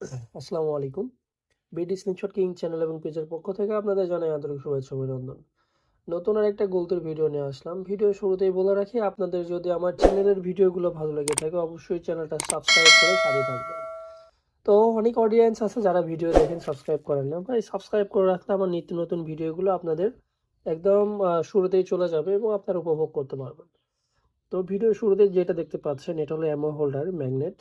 আসসালামু আলাইকুম। BD screenshot king channel এবং পেজের পক্ষ থেকে আপনাদের জানাই আন্তরিক শুভেচ্ছা অভিনন্দন। নতুন আর একটা গলতির ভিডিও নিয়ে আসলাম। ভিডিও শুরুতেই বলে রাখি, আপনাদের যদি আমার চ্যানেলের ভিডিওগুলো ভালো লেগে থাকে, অবশ্যই চ্যানেলটা সাবস্ক্রাইব করে সাথে থাকবেন। তো অনেক অডিয়েন্স আছে যারা ভিডিও দেখেন, সাবস্ক্রাইব করেন না। ভাই, সাবস্ক্রাইব করে রাখলে আমার নিত্য নতুন ভিডিওগুলো আপনাদের একদম শুরুতেই চলে যাবে এবং আপনারা উপভোগ করতে পারবেন। তো ভিডিও শুরুতে যেটা দেখতে পাচ্ছেন, এটা হলো অ্যামো হোল্ডার ম্যাগনেট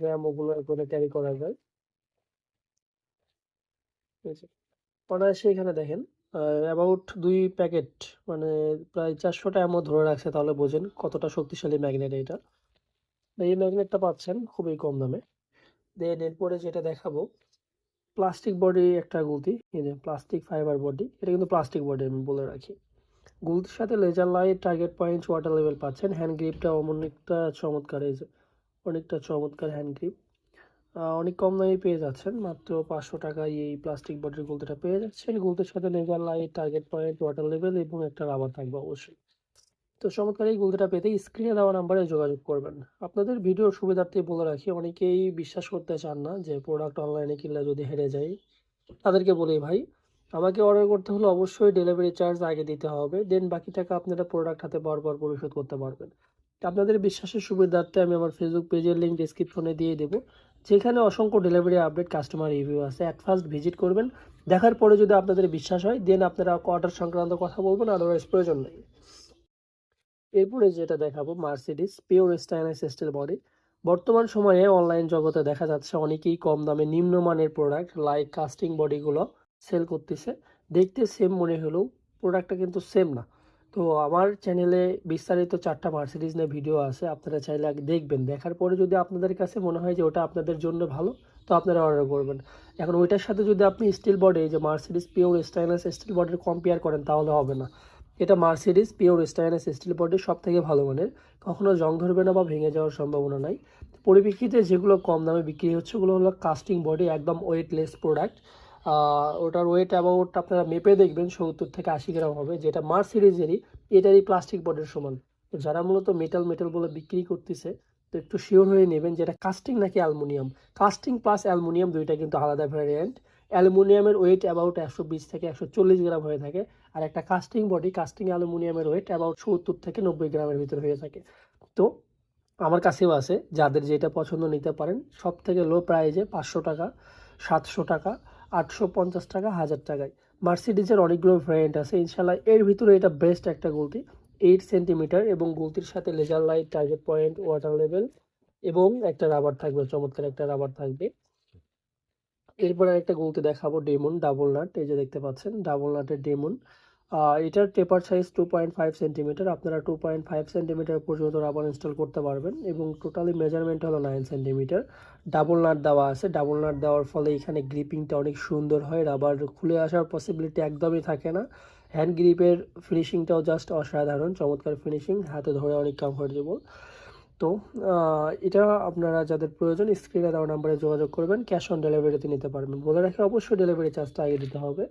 অ্যামোগুলো এখানে ক্যারি করা যায়। অনায়াসে এখানে দেখেন অ্যাবাউট দুই প্যাকেট মানে প্রায় চারশোটা অ্যামো ধরে রাখছে তাহলে বোঝেন কতটা শক্তিশালী ম্যাগনেট এটা। এই ম্যাগনেটটা পাচ্ছেন খুবই কম দামে। দেন এরপরে যেটা দেখাবো প্লাস্টিক বডি একটা গুলতি প্লাস্টিক ফাইবার বডি এটা কিন্তু প্লাস্টিক বডি আমি বলে রাখি। গুলতির সাথে laser light target point water level পাচ্ছেন। হ্যান্ড গ্রিপটা একটা চমৎকার, এই যে অনেকটা চমৎকার হ্যান্ড গ্রিপ অনেক কম দামে পেয়ে যাচ্ছেন, মাত্র পাঁচশো টাকায় এই প্লাস্টিক বডির গুলতিটা পেয়ে যাচ্ছেন। গুলতির সাথে laser light target point water level এবং একটা রাবার থাকবে অবশ্যই। তো চমৎকার এই গুলতিটা পেতে স্ক্রিনে দেওয়া নাম্বারে যোগাযোগ করবেন। আপনাদের ভিডিওর সুবিধার্থে বলে রাখি, অনেকেই বিশ্বাস করতে চান না যে প্রোডাক্ট অনলাইনে কিনলে যদি হেরে যায়, তাদেরকে বলি ভাই, আমাকে অর্ডার করতে হলে অবশ্যই ডেলিভারি চার্জ আগে দিতে হবে দেন বাকি টাকা আপনারা প্রোডাক্ট হাতে বারবার পরিশোধ করতে পারবেন। আপনাদের বিশ্বাসের সুবিধার্থে আমি আমার ফেসবুক পেজের লিঙ্ক ডিসক্রিপশনে দিয়ে দেবো। যেখানে অসংখ্য ডেলিভারি আপডেট কাস্টমার রিভিউ আছে। অ্যাট ফার্স্ট ভিজিট করবেন। দেখার পরে যদি আপনাদের বিশ্বাস হয় দেন আপনারা অর্ডার সংক্রান্ত কথা বলবেন আদারওয়াইজ প্রয়োজন নেই। এরপরে যেটা দেখাবো Mercedes pure stainless steel body বর্তমান সময়ে অনলাইন জগতে দেখা যাচ্ছে অনেকেই কম দামে নিম্নমানের প্রোডাক্ট লাইক কাস্টিং বডিগুলো সেল করতেছে। দেখতে সেম মনে হলেও প্রোডাক্টটা কিন্তু সেম না। তো আমার চ্যানেলে বিস্তারিত চারটা মার্সিডিজ নিয়ে ভিডিও আছে, আপনারা চাইলে আগে দেখবেন। দেখার পরে যদি আপনাদের কাছে মনে হয় যে ওটা আপনাদের জন্য ভালো, তো আপনারা অর্ডার করবেন। এখন ওইটার সাথে যদি আপনি স্টিল বডি যে মার্সিডিস পিওর স্টাইনাস স্টিল বডির কম্পেয়ার করেন, তাহলে হবে না। এটা মার্সিডিস পিওর স্টাইনাস স্টিল বডির সব থেকে ভালো মানের। কখনো জং ধরবে না বা ভেঙে যাওয়ার সম্ভাবনা নাই। পরিপ্রেক্ষিতে যেগুলো কম দামে বিক্রি হচ্ছে, ওগুলো হলো কাস্টিং বডি একদম ওয়েটলেস প্রোডাক্ট ওটার ওয়েট অ্যাবাউট আপনারা মেপে দেখবেন সত্তর থেকে আশি গ্রাম হবে, যেটা মার্সিডিজেরই এটারই প্লাস্টিক বডির সমান। তো যারা মূলত মেটাল মেটাল বলে বিক্রি করতেছে, তো একটু শিওর হয়ে নেবেন যেটা কাস্টিং নাকি অ্যালুমিনিয়াম কাস্টিং প্লাস অ্যালুমিনিয়াম দুইটা কিন্তু আলাদা ভ্যারিয়েন্ট অ্যালুমিনিয়ামের ওয়েট অ্যাবাউট একশো বিশ থেকে একশো চল্লিশ গ্রাম হয়ে থাকে, আর একটা কাস্টিং বডি কাস্টিং অ্যালুমিনিয়ামের ওয়েট অ্যাবাউট সত্তর থেকে নব্বই গ্রামের ভিতরে হয়ে থাকে। তো আমার কাছেও আছে, যাদের যেটা পছন্দ নিতে পারেন সব থেকে লো প্রাইজে পাঁচশো টাকা, সাতশো টাকা আটশো পঞ্চাশ টাকা, হাজার টাকায়। মার্সিডিজের অনেকগুলো ভ্যারিয়েন্ট আছে, ইনশাল্লাহ এর ভিতরে এটা বেস্ট একটা গলতি। এইট সেন্টিমিটার এবং গুলতির সাথে laser light target point water level এবং একটা রাবার থাকবে, চমৎকার একটা রাবার থাকবে। এরপরে একটা গুলতি দেখাবো ডেমন ডাবল নাট এই যে দেখতে পাচ্ছেন ডাবল নাটের ডেমন এটার taper size two point five centimetre আপনারা টু পয়েন্ট ফাইভ সেন্টিমিটার পর্যন্ত রাবার ইনস্টল করতে পারবেন এবং টোটালি মেজারমেন্ট হলো নাইন সেন্টিমিটার ডাবল নাট দেওয়া আছে। ডাবল নাট দেওয়ার ফলে এখানে গ্রিপিংটা অনেক সুন্দর হয়। রাবার খুলে আসার পসিবিলিটি একদমই থাকে না। হ্যান্ড গ্রিপের ফিনিশিংটাও জাস্ট অসাধারণ। চমৎকার ফিনিশিং হাতে ধরে অনেক কমফোর্টেবল তো এটা আপনারা যাদের প্রয়োজন স্ক্রিনে দেওয়া নাম্বারে যোগাযোগ করবেন। ক্যাশ অন ডেলিভারিতে নিতে পারবেন। বলে রাখি, অবশ্যই ডেলিভারি চার্জটা আগে দিতে হবে।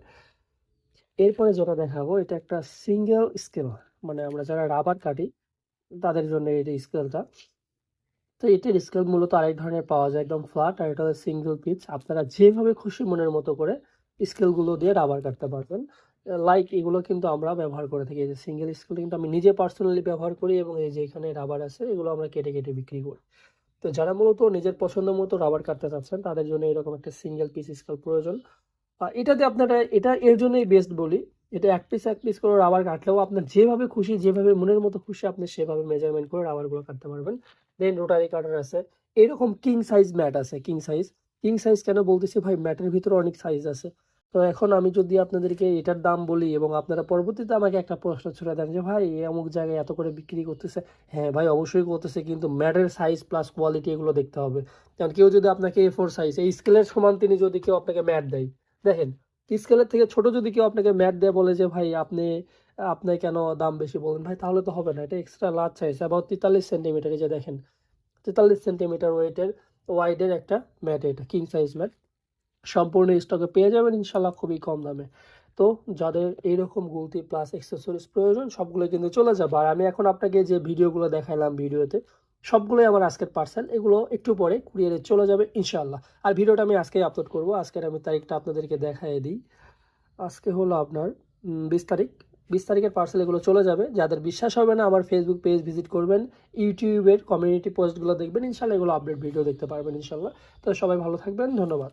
এরপরে যেটা দেখাবো, এটা একটা সিঙ্গেল স্কেল মানে আমরা যারা রাবার কাটি, তাদের জন্য এই স্কেলটা তো এটার স্কেল মূলত আরেক ধরনের পাওয়া যায়, একদম ফ্ল্যাট আর এটা সিঙ্গেল পিচ আপনারা যেভাবে খুশি মনের মতো করে স্কেলগুলো দিয়ে রাবার কাটতে পারবেন। লাইক এগুলো কিন্তু আমরা ব্যবহার করে থাকি। এই যে সিঙ্গেল স্কেল কিন্তু আমি নিজে পার্সোনালি ব্যবহার করি এবং এই যে এখানে রাবার আছে, এগুলো আমরা কেটে কেটে বিক্রি করি। তো যারা মূলত নিজের পছন্দ মতো রাবার কাটতে চাচ্ছেন, তাদের জন্য এরকম একটা সিঙ্গেল পিস স্কেল প্রয়োজন। এটাতে আপনারা, এটা এর জন্যই বেস্ট বলি, এটা এক পিস এক পিস করে রাবার কাটলেও আপনার যেভাবে খুশি, যেভাবে মনের মতো খুশি, আপনি সেভাবে মেজারমেন্ট করে রাবারগুলো কাটতে পারবেন। দেন রোটারি কাটার আছে। এরকম কিং সাইজ ম্যাট আছে কিং সাইজ কিং সাইজ কেন বলতেছি ভাই? ম্যাটের ভিতরে অনেক সাইজ আছে। তো এখন আমি যদি আপনাদেরকে এটার দাম বলি এবং আপনারা পরবর্তীতে আমাকে একটা প্রশ্ন ছুড়ে দেন যে, ভাই অমুক জায়গায় এত করে বিক্রি করতেছে? হ্যাঁ ভাই, অবশ্যই করতেছে, কিন্তু ম্যাটের সাইজ প্লাস কোয়ালিটি এগুলো দেখতে হবে। কারণ কেউ যদি আপনাকে এ ফোর সাইজ এই স্কেলের সমান তিনি যদি কেউ আপনাকে ম্যাট দেয়। দেখেন স্কেলের থেকে ছোট যদি কেউ আপনাকে ম্যাট দেয় বলে যে, ভাই, আপনি আপনি কেন দাম বেশি বলেন? ভাই, তাহলে তো হবে না। এটা এক্সট্রা লার্জ সাইজ অ্যাবাউট তেতাল্লিশ সেন্টিমিটার এই যে দেখেন, তেতাল্লিশ সেন্টিমিটার ওয়েটের ওয়াইডের একটা ম্যাট এটা কিং সাইজ ম্যাট সম্পূর্ণ স্টকে পেয়ে যাবেন ইনশাল্লাহ খুবই কম দামে। তো যাদের এইরকম গুলতি প্লাস অ্যাক্সেসরিজ প্রয়োজন সবগুলো কিন্তু চলে যাবে। আর আমি এখন আপনাকে যে ভিডিওগুলো দেখাইলাম ভিডিওতে সবগুলোই আমার আজকের পার্সেল এগুলো একটু পরে কুরিয়ারে চলে যাবে, ইনশাআল্লাহ। আর ভিডিওটা আমি আজকেই আপলোড করব, আজকের আমি তারিখটা আপনাদেরকে দেখাই দিই। আজকে হলো আপনার বিশ তারিখ। বিশ তারিখের পার্সেল এগুলো চলে যাবে। যাদের বিশ্বাস হবে না, আমার ফেসবুক পেজ ভিজিট করবেন, ইউটিউবের কমিউনিটি পোস্টগুলো দেখবেন ইনশাল্লাহ এগুলো আপডেট ভিডিও দেখতে পারবেন ইনশাল্লাহ তো সবাই ভালো থাকবেন, ধন্যবাদ।